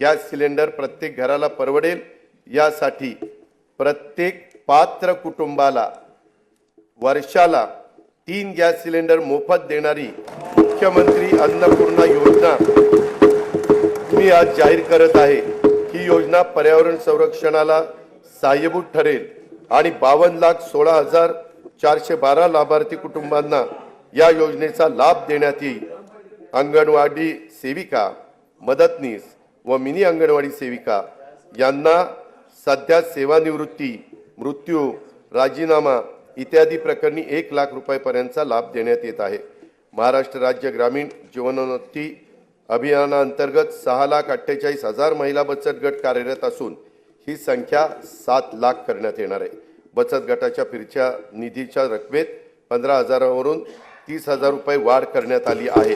Gas cylinder प्रत्येक घराला परवडेल. यासाठी प्रत्येक पात्र कुटुंबाला वर्षाला तीन गॅस सिलेंडर मोफत देणारी मुख्यमंत्री अन्नपूर्णा योजना मी आज जाहीर करत आहे. ही योजना पर्यावरण संरक्षणाला सहाय्यभूत ठरेल आणि बावन्न लाख सोळा हजार चारशे बारा लाभार्थी कुटुंबांना या योजनेचा लाभ देण्यात येईल. अंगणवाडी सेविका मदतनीस व मिनी अंगणवाडी सेविका यांना सध्या सेवानिवृत्ती मृत्यू राजीनामा इत्यादी प्रकरणी एक लाख रुपयापर्यंतचा लाभ देण्यात येत आहे. महाराष्ट्र राज्य ग्रामीण जीवनोन्नती अभियानाअंतर्गत सहा लाख अठ्ठेचाळीस हजार महिला बचत गट कार्यरत असून ही संख्या सात लाख करण्यात येणार आहे. बचत गटाच्या फिरच्या निधीच्या रकमेत पंधरा हजारावरून तीस हजार रुपये वाढ करण्यात आली आहे.